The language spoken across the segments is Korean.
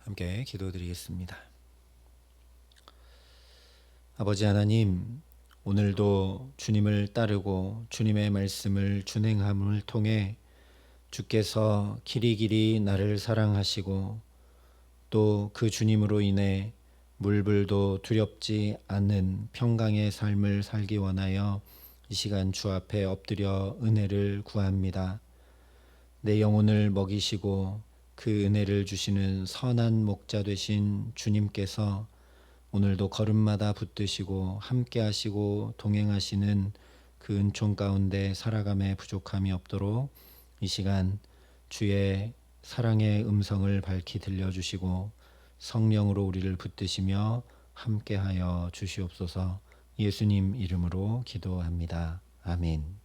함께 기도드리겠습니다. 아버지 하나님, 오늘도 주님을 따르고 주님의 말씀을 준행함을 통해 주께서 길이 길이 나를 사랑하시고 또 그 주님으로 인해 물불도 두렵지 않는 평강의 삶을 살기 원하여 이 시간 주 앞에 엎드려 은혜를 구합니다. 내 영혼을 먹이시고 그 은혜를 주시는 선한 목자 되신 주님께서 오늘도 걸음마다 붙드시고 함께 하시고 동행하시는 그 은총 가운데 살아감에 부족함이 없도록 이 시간 주의 사랑의 음성을 밝히 들려주시고 성령으로 우리를 붙드시며 함께하여 주시옵소서 예수님 이름으로 기도합니다. 아멘.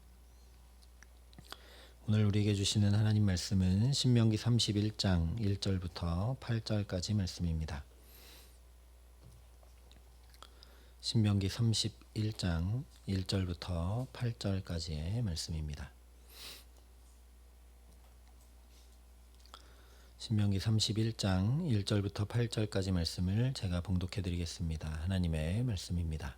오늘 우리에게 주시는 하나님 말씀은 신명기 31장 1절부터 8절까지 말씀입니다. 신명기 31장 1절부터 8절까지의 말씀입니다. 신명기 31장 1절부터 8절까지 말씀을 제가 봉독해 드리겠습니다. 하나님의 말씀입니다.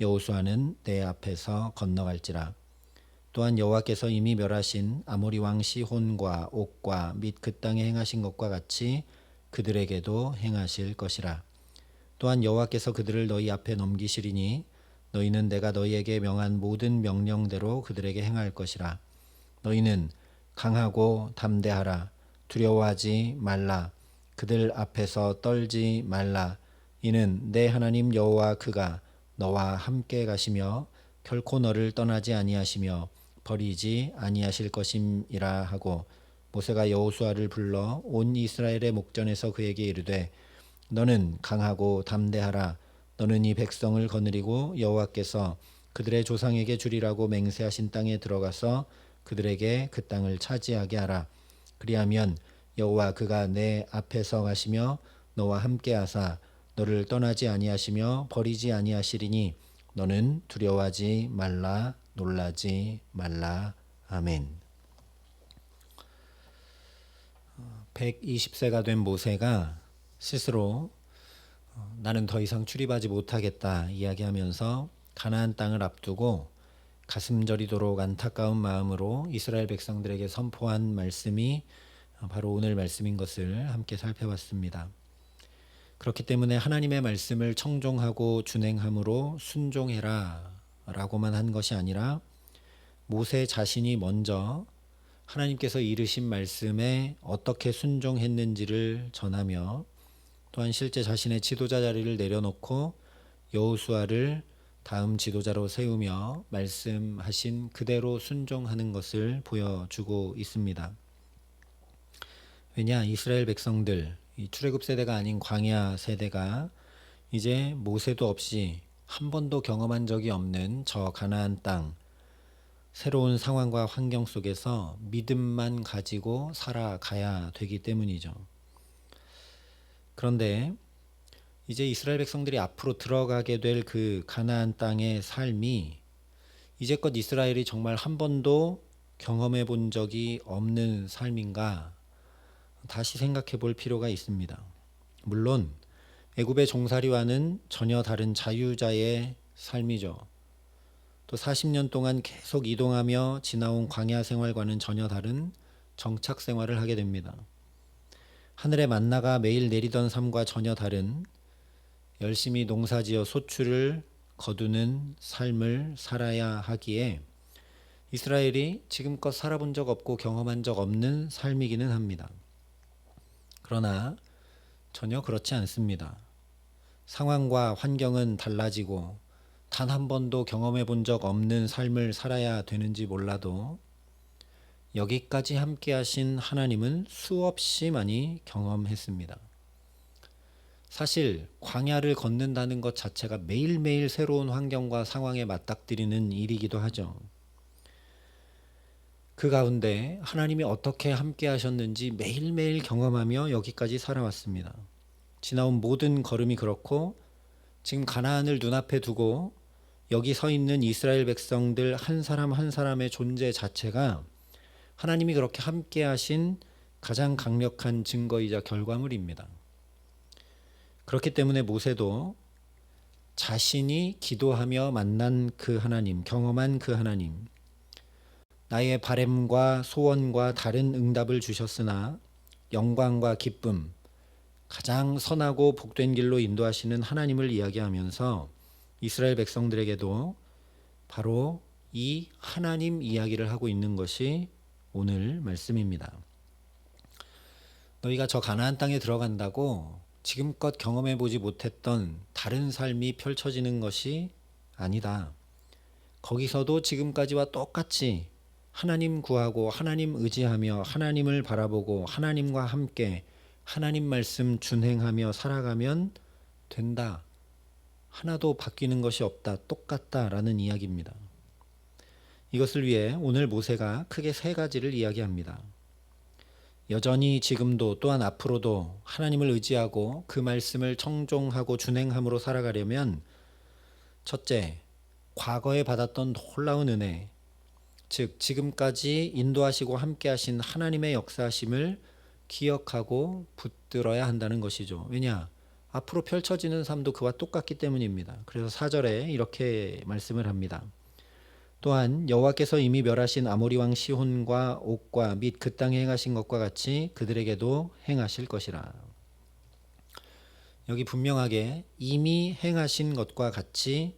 여호수아는 내 앞에서 건너갈지라. 또한 여호와께서 이미 멸하신 아모리 왕 시혼과 옥과 및 그 땅에 행하신 것과 같이 그들에게도 행하실 것이라. 또한 여호와께서 그들을 너희 앞에 넘기시리니 너희는 내가 너희에게 명한 모든 명령대로 그들에게 행할 것이라. 너희는 강하고 담대하라. 두려워하지 말라. 그들 앞에서 떨지 말라. 이는 내 하나님 여호와 그가 너와 함께 가시며 결코 너를 떠나지 아니하시며 버리지 아니하실 것임이라 하고 모세가 여호수아를 불러 온 이스라엘의 목전에서 그에게 이르되 너는 강하고 담대하라. 너는 이 백성을 거느리고 여호와께서 그들의 조상에게 주리라고 맹세하신 땅에 들어가서 그들에게 그 땅을 차지하게 하라. 그리하면 여호와 그가 내 앞에서 가시며 너와 함께 하사 너를 떠나지 아니하시며 버리지 아니하시리니 너는 두려워하지 말라 놀라지 말라 아멘. 120세가 된 모세가 스스로 어, 나는 더 이상 출입하지 못하겠다 이야기하면서 가나안 땅을 앞두고 가슴 저리도록 안타까운 마음으로 이스라엘 백성들에게 선포한 말씀이 바로 오늘 말씀인 것을 함께 살펴봤습니다. 그렇기 때문에 하나님의 말씀을 청종하고 준행함으로 순종해라 라고만 한 것이 아니라 모세 자신이 먼저 하나님께서 이르신 말씀에 어떻게 순종했는지를 전하며 또한 실제 자신의 지도자 자리를 내려놓고 여호수아를 다음 지도자로 세우며 말씀하신 그대로 순종하는 것을 보여주고 있습니다. 왜냐 이스라엘 백성들 이 출애굽 세대가 아닌 광야 세대가 이제 모세도 없이 한 번도 경험한 적이 없는 저 가나안 땅 새로운 상황과 환경 속에서 믿음만 가지고 살아가야 되기 때문이죠. 그런데 이제 이스라엘 백성들이 앞으로 들어가게 될 그 가나안 땅의 삶이 이제껏 이스라엘이 정말 한 번도 경험해 본 적이 없는 삶인가 다시 생각해 볼 필요가 있습니다. 물론 애굽의 종살이와는 전혀 다른 자유자의 삶이죠. 또 40년 동안 계속 이동하며 지나온 광야 생활과는 전혀 다른 정착 생활을 하게 됩니다. 하늘의 만나가 매일 내리던 삶과 전혀 다른 열심히 농사지어 소출을 거두는 삶을 살아야 하기에 이스라엘이 지금껏 살아본 적 없고 경험한 적 없는 삶이기는 합니다. 그러나 전혀 그렇지 않습니다. 상황과 환경은 달라지고 단 한 번도 경험해 본 적 없는 삶을 살아야 되는지 몰라도 여기까지 함께 하신 하나님은 수없이 많이 경험했습니다. 사실 광야를 걷는다는 것 자체가 매일매일 새로운 환경과 상황에 맞닥뜨리는 일이기도 하죠. 그 가운데 하나님이 어떻게 함께 하셨는지 매일매일 경험하며 여기까지 살아왔습니다. 지나온 모든 걸음이 그렇고 지금 가나안을 눈앞에 두고 여기 서 있는 이스라엘 백성들 한 사람 한 사람의 존재 자체가 하나님이 그렇게 함께 하신 가장 강력한 증거이자 결과물입니다. 그렇기 때문에 모세도 자신이 기도하며 만난 그 하나님, 경험한 그 하나님, 나의 바램과 소원과 다른 응답을 주셨으나 영광과 기쁨, 가장 선하고 복된 길로 인도하시는 하나님을 이야기하면서 이스라엘 백성들에게도 바로 이 하나님 이야기를 하고 있는 것이 오늘 말씀입니다. 너희가 저 가나안 땅에 들어간다고 지금껏 경험해 보지 못했던 다른 삶이 펼쳐지는 것이 아니다. 거기서도 지금까지와 똑같이 하나님 구하고 하나님 의지하며 하나님을 바라보고 하나님과 함께 하나님 말씀 준행하며 살아가면 된다. 하나도 바뀌는 것이 없다. 똑같다라는 이야기입니다. 이것을 위해 오늘 모세가 크게 세 가지를 이야기합니다. 여전히 지금도 또한 앞으로도 하나님을 의지하고 그 말씀을 청종하고 준행함으로 살아가려면 첫째, 과거에 받았던 놀라운 은혜, 즉 지금까지 인도하시고 함께 하신 하나님의 역사심을 기억하고 붙들어야 한다는 것이죠. 왜냐? 앞으로 펼쳐지는 삶도 그와 똑같기 때문입니다. 그래서 사절에 이렇게 말씀을 합니다. 또한 여호와께서 이미 멸하신 아모리 왕 시혼과 옥과 및 그 땅에 행하신 것과 같이 그들에게도 행하실 것이라. 여기 분명하게 이미 행하신 것과 같이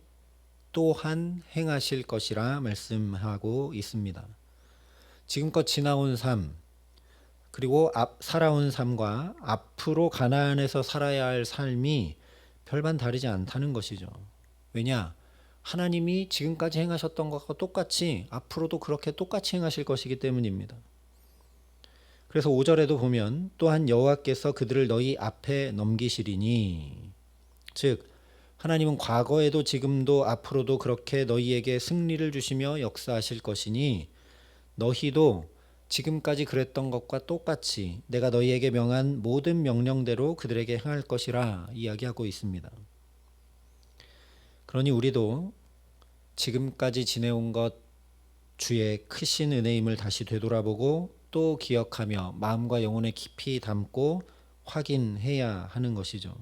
또한 행하실 것이라 말씀하고 있습니다. 지금껏 지나온 삶 그리고 앞 살아온 삶과 앞으로 가나안에서 살아야 할 삶이 별반 다르지 않다는 것이죠. 왜냐? 하나님이 지금까지 행하셨던 것과 똑같이 앞으로도 그렇게 똑같이 행하실 것이기 때문입니다. 그래서 5절에도 보면 또한 여호와께서 그들을 너희 앞에 넘기시리니 즉 하나님은 과거에도 지금도 앞으로도 그렇게 너희에게 승리를 주시며 역사하실 것이니 너희도 지금까지 그랬던 것과 똑같이 내가 너희에게 명한 모든 명령대로 그들에게 행할 것이라 이야기하고 있습니다. 그러니 우리도 지금까지 지내온 것 주의 크신 은혜임을 다시 되돌아보고 또 기억하며 마음과 영혼에 깊이 담고 확인해야 하는 것이죠.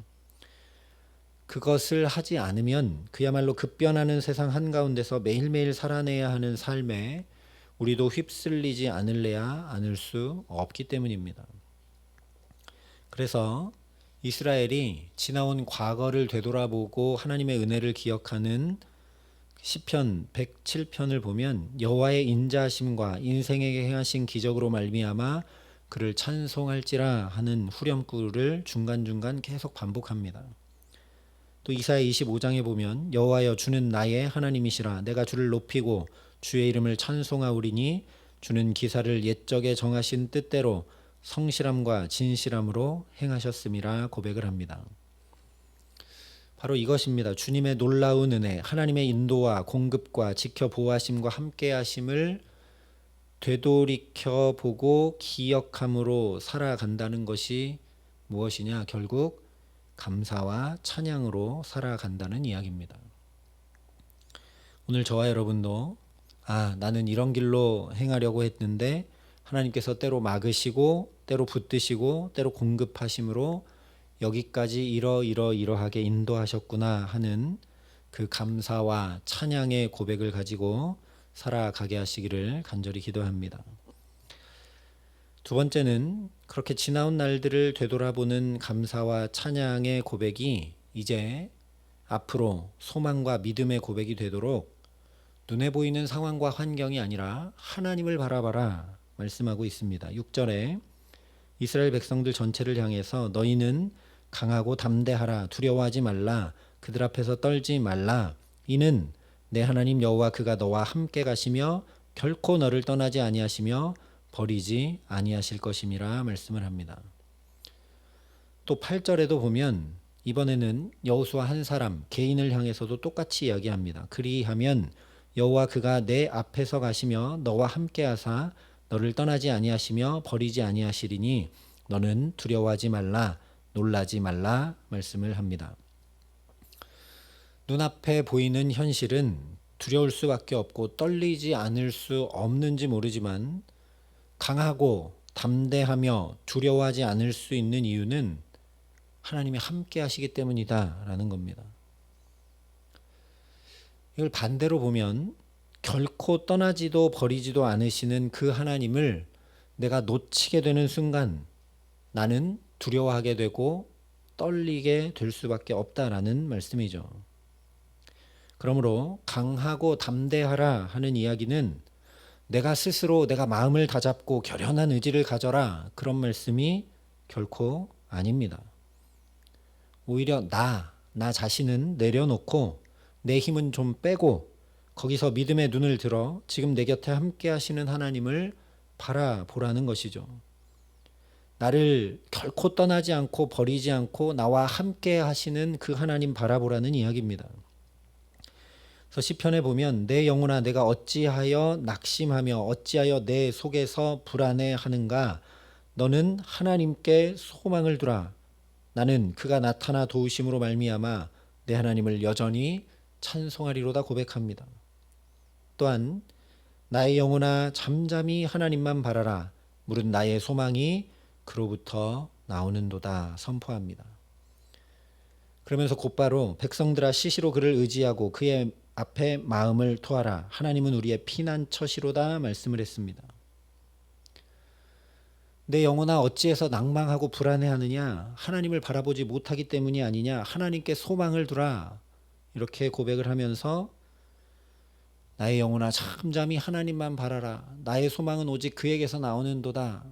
그것을 하지 않으면 그야말로 급변하는 세상 한가운데서 매일매일 살아내야 하는 삶에 우리도 휩쓸리지 않을래야 않을 수 없기 때문입니다. 그래서 이스라엘이 지나온 과거를 되돌아보고 하나님의 은혜를 기억하는 시편 107편을 보면 여호와의 인자하심과 인생에게 행하신 기적으로 말미암아 그를 찬송할지라 하는 후렴구를 중간중간 계속 반복합니다. 또 이사야 25장에 보면 여호와여 주는 나의 하나님이시라 내가 주를 높이고 주의 이름을 찬송하오리니 주는 기사를 옛적에 정하신 뜻대로 성실함과 진실함으로 행하셨음이라 고백을 합니다. 바로 이것입니다. 주님의 놀라운 은혜, 하나님의 인도와 공급과 지켜 보호하심과 함께 하심을 되돌이켜 보고 기억함으로 살아간다는 것이 무엇이냐? 결국 감사와 찬양으로 살아간다는 이야기입니다. 오늘 저와 여러분도 아, 나는 이런 길로 행하려고 했는데 하나님께서 때로 막으시고 때로 붙드시고 때로 공급하심으로 여기까지 이러이러 이러하게 인도하셨구나 하는 그 감사와 찬양의 고백을 가지고 살아가게 하시기를 간절히 기도합니다. 두 번째는 그렇게 지나온 날들을 되돌아보는 감사와 찬양의 고백이 이제 앞으로 소망과 믿음의 고백이 되도록 눈에 보이는 상황과 환경이 아니라 하나님을 바라봐라 말씀하고 있습니다. 6절에 이스라엘 백성들 전체를 향해서 너희는 강하고 담대하라 두려워하지 말라 그들 앞에서 떨지 말라 이는 내 하나님 여호와 그가 너와 함께 가시며 결코 너를 떠나지 아니하시며 버리지 아니하실 것임이라 말씀을 합니다. 또 8절에도 보면 이번에는 여호수아 한 사람 개인을 향해서도 똑같이 이야기합니다. 그리하면 여호와 그가 내 앞에서 가시며 너와 함께 하사 너를 떠나지 아니하시며 버리지 아니하시리니 너는 두려워하지 말라 놀라지 말라 말씀을 합니다. 눈앞에 보이는 현실은 두려울 수밖에 없고 떨리지 않을 수 없는지 모르지만 강하고 담대하며 두려워하지 않을 수 있는 이유는 하나님이 함께 하시기 때문이다라는 겁니다. 이걸 반대로 보면 결코 떠나지도 버리지도 않으시는 그 하나님을 내가 놓치게 되는 순간 나는 두려워하게 되고 떨리게 될 수밖에 없다라는 말씀이죠. 그러므로 강하고 담대하라 하는 이야기는 내가 스스로 내가 마음을 다잡고 결연한 의지를 가져라 그런 말씀이 결코 아닙니다. 오히려 나, 나 자신은 내려놓고 내 힘은 좀 빼고 거기서 믿음의 눈을 들어 지금 내 곁에 함께 하시는 하나님을 바라보라는 것이죠. 나를 결코 떠나지 않고 버리지 않고 나와 함께 하시는 그 하나님 바라보라는 이야기입니다. 그래서 시편에 보면 내 영혼아 내가 어찌하여 낙심하며 어찌하여 내 속에서 불안해하는가 너는 하나님께 소망을 두라 나는 그가 나타나 도우심으로 말미암아 내 하나님을 여전히 찬송하리로다 고백합니다. 또한 나의 영혼아 잠잠히 하나님만 바라라 무릇 나의 소망이 그로부터 나오는도다 선포합니다. 그러면서 곧바로 백성들아 시시로 그를 의지하고 그의 앞에 마음을 토하라. 하나님은 우리의 피난처시로다 말씀을 했습니다. 내 영혼아 어찌해서 낭망하고 불안해하느냐? 하나님을 바라보지 못하기 때문이 아니냐? 하나님께 소망을 두라. 이렇게 고백을 하면서 나의 영혼아 잠잠히 하나님만 바라라. 나의 소망은 오직 그에게서 나오는도다.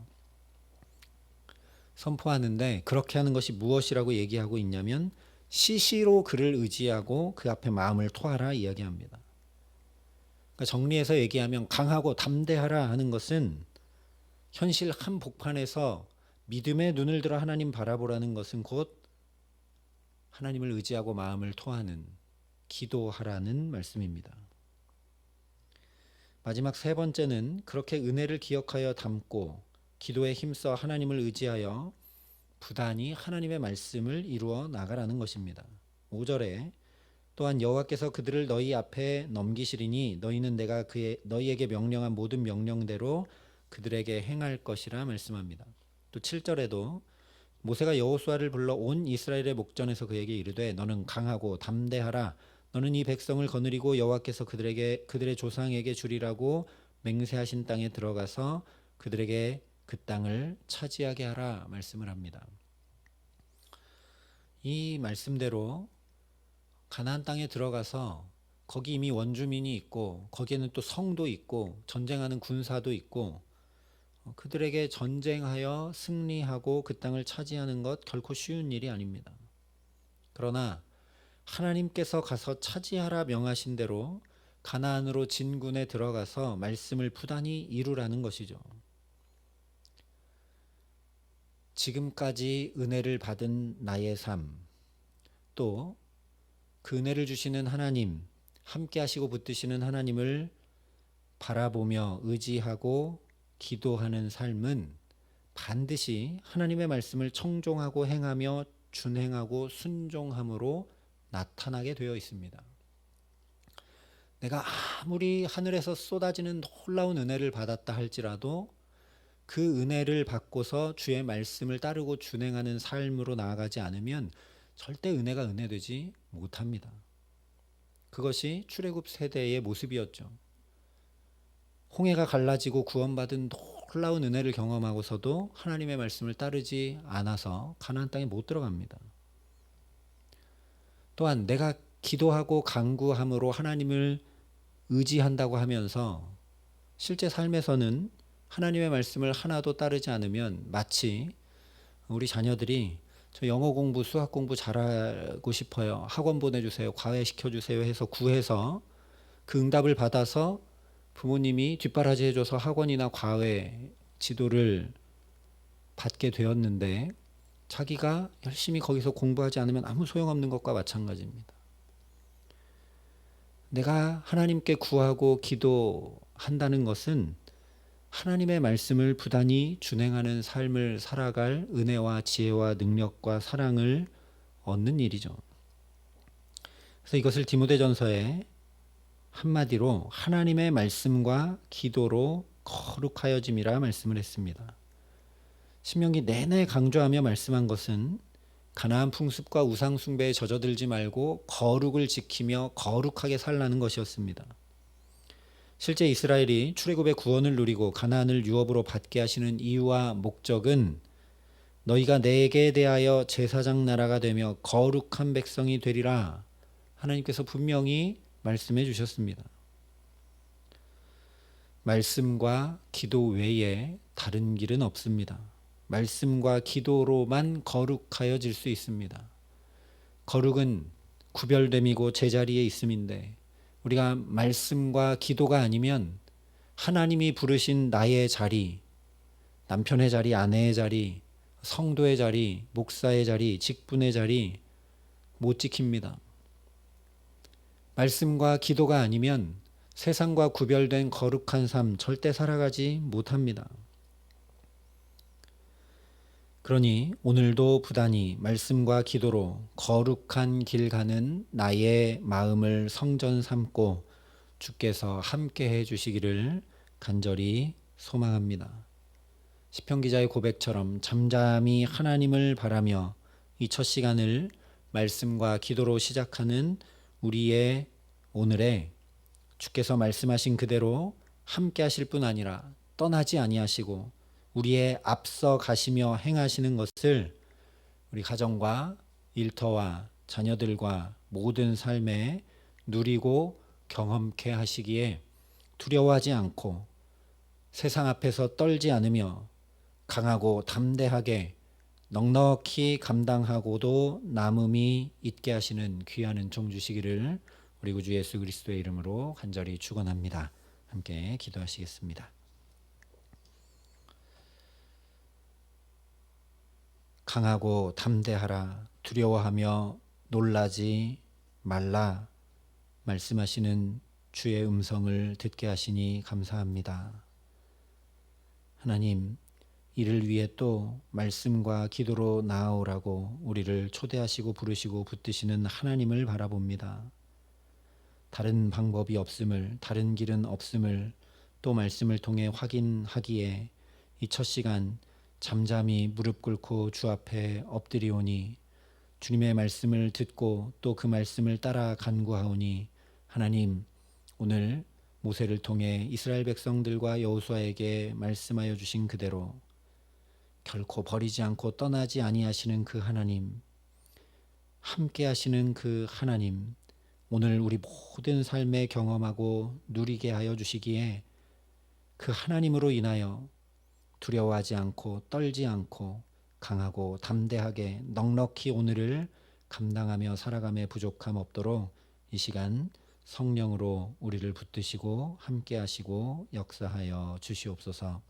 선포하는데 그렇게 하는 것이 무엇이라고 얘기하고 있냐면 시시로 그를 의지하고 그 앞에 마음을 토하라 이야기합니다. 그러니까 정리해서 얘기하면 강하고 담대하라 하는 것은 현실 한 복판에서 믿음의 눈을 들어 하나님 바라보라는 것은 곧 하나님을 의지하고 마음을 토하는 기도하라는 말씀입니다. 마지막 세 번째는 그렇게 은혜를 기억하여 담고 기도에 힘써 하나님을 의지하여 부단히 하나님의 말씀을 이루어 나가라는 것입니다. 5절에 또한 여호와께서 그들을 너희 앞에 넘기시리니 너희는 내가 그의 너희에게 명령한 모든 명령대로 그들에게 행할 것이라 말씀합니다. 또 7절에도 모세가 여호수아를 불러 온 이스라엘의 목전에서 그에게 이르되 너는 강하고 담대하라 너는 이 백성을 거느리고 여호와께서 그들에게 그들의 조상에게 주리라고 맹세하신 땅에 들어가서 그들에게 그 땅을 차지하게 하라 말씀을 합니다. 이 말씀대로 가나안 땅에 들어가서 거기 이미 원주민이 있고 거기에는 또 성도 있고 전쟁하는 군사도 있고 어, 그들에게 전쟁하여 승리하고 그 땅을 차지하는 것 결코 쉬운 일이 아닙니다. 그러나 하나님께서 가서 차지하라 명하신 대로 가나안으로 진군에 들어가서 말씀을 부단히 이루라는 것이죠. 지금까지 은혜를 받은 나의 삶, 또 그 은혜를 주시는 하나님, 함께 하시고 붙드시는 하나님을 바라보며 의지하고 기도하는 삶은 반드시 하나님의 말씀을 청종하고 행하며 준행하고 순종함으로 나타나게 되어 있습니다. 내가 아무리 하늘에서 쏟아지는 놀라운 은혜를 받았다 할지라도 그 은혜를 받고서 주의 말씀을 따르고 준행하는 삶으로 나아가지 않으면 절대 은혜가 은혜되지 못합니다. 그것이 출애굽 세대의 모습이었죠. 홍해가 갈라지고 구원받은 놀라운 은혜를 경험하고서도 하나님의 말씀을 따르지 않아서 가나안 땅에 못 들어갑니다. 또한 내가 기도하고 간구함으로 하나님을 의지한다고 하면서 실제 삶에서는 하나님의 말씀을 하나도 따르지 않으면 마치 우리 자녀들이 저 영어 공부, 수학 공부 잘하고 싶어요. 학원 보내주세요. 과외 시켜주세요. 해서 구해서 그 응답을 받아서 부모님이 뒷바라지 해줘서 학원이나 과외 지도를 받게 되었는데 자기가 열심히 거기서 공부하지 않으면 아무 소용없는 것과 마찬가지입니다. 내가 하나님께 구하고 기도한다는 것은 하나님의 말씀을 부단히 준행하는 삶을 살아갈 은혜와 지혜와 능력과 사랑을 얻는 일이죠. 그래서 이것을 디모데전서에 한마디로 하나님의 말씀과 기도로 거룩하여짐이라 말씀을 했습니다. 신명기 내내 강조하며 말씀한 것은 가나안 풍습과 우상 숭배에 젖어들지 말고 거룩을 지키며 거룩하게 살라는 것이었습니다. 실제 이스라엘이 출애굽의 구원을 누리고 가나안을 유업으로 받게 하시는 이유와 목적은 너희가 내게 대하여 제사장 나라가 되며 거룩한 백성이 되리라 하나님께서 분명히 말씀해 주셨습니다. 말씀과 기도 외에 다른 길은 없습니다. 말씀과 기도로만 거룩하여질 수 있습니다. 거룩은 구별됨이고 제자리에 있음인데 우리가 말씀과 기도가 아니면 하나님이 부르신 나의 자리, 남편의 자리, 아내의 자리, 성도의 자리, 목사의 자리, 직분의 자리 못 지킵니다. 말씀과 기도가 아니면 세상과 구별된 거룩한 삶 절대 살아가지 못합니다. 그러니 오늘도 부단히 말씀과 기도로 거룩한 길 가는 나의 마음을 성전 삼고 주께서 함께 해 주시기를 간절히 소망합니다. 시편 기자의 고백처럼 잠잠히 하나님을 바라며 이 첫 시간을 말씀과 기도로 시작하는 우리의 오늘에 주께서 말씀하신 그대로 함께 하실 뿐 아니라 떠나지 아니하시고 우리의 앞서 가시며 행하시는 것을 우리 가정과 일터와 자녀들과 모든 삶에 누리고 경험케 하시기에 두려워하지 않고 세상 앞에서 떨지 않으며 강하고 담대하게 넉넉히 감당하고도 남음이 있게 하시는 귀한 은총 주시기를 우리 구주 예수 그리스도의 이름으로 간절히 축원합니다. 함께 기도하시겠습니다. 강하고 담대하라 두려워하며 놀라지 말라 말씀하시는 주의 음성을 듣게 하시니 감사합니다. 하나님 이를 위해 또 말씀과 기도로 나아오라고 우리를 초대하시고 부르시고 붙드시는 하나님을 바라봅니다. 다른 방법이 없음을, 다른 길은 없음을 또 말씀을 통해 확인하기에 이 첫 시간 잠잠히 무릎 꿇고 주 앞에 엎드리오니 주님의 말씀을 듣고 또 그 말씀을 따라 간구하오니 하나님 오늘 모세를 통해 이스라엘 백성들과 여호수아에게 말씀하여 주신 그대로 결코 버리지 않고 떠나지 아니하시는 그 하나님 함께 하시는 그 하나님 오늘 우리 모든 삶에 경험하고 누리게 하여 주시기에 그 하나님으로 인하여 두려워하지 않고 떨지 않고 강하고 담대하게 넉넉히 오늘을 감당하며 살아감에 부족함 없도록 이 시간 성령으로 우리를 붙드시고 함께 하시고 역사하여 주시옵소서.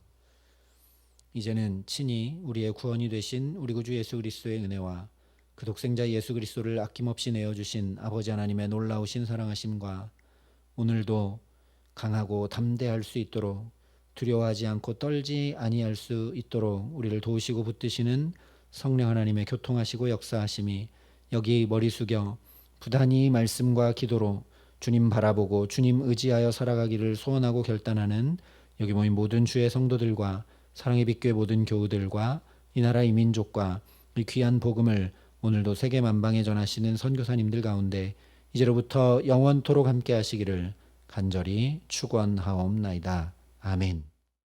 이제는 친히 우리의 구원이 되신 우리 구주 예수 그리스도의 은혜와 그 독생자 예수 그리스도를 아낌없이 내어 주신 아버지 하나님의 놀라우신 사랑하심과 오늘도 강하고 담대할 수 있도록 두려워하지 않고 떨지 아니할 수 있도록 우리를 도우시고 붙드시는 성령 하나님의 교통하시고 역사하심이 여기 머리 숙여 부단히 말씀과 기도로 주님 바라보고 주님 의지하여 살아가기를 소원하고 결단하는 여기 모인 모든 주의 성도들과 사랑의 빛교회 모든 교우들과 이 나라 이민족과 이 귀한 복음을 오늘도 세계 만방에 전하시는 선교사님들 가운데 이제로부터 영원토록 함께 하시기를 간절히 축원하옵나이다. 아멘.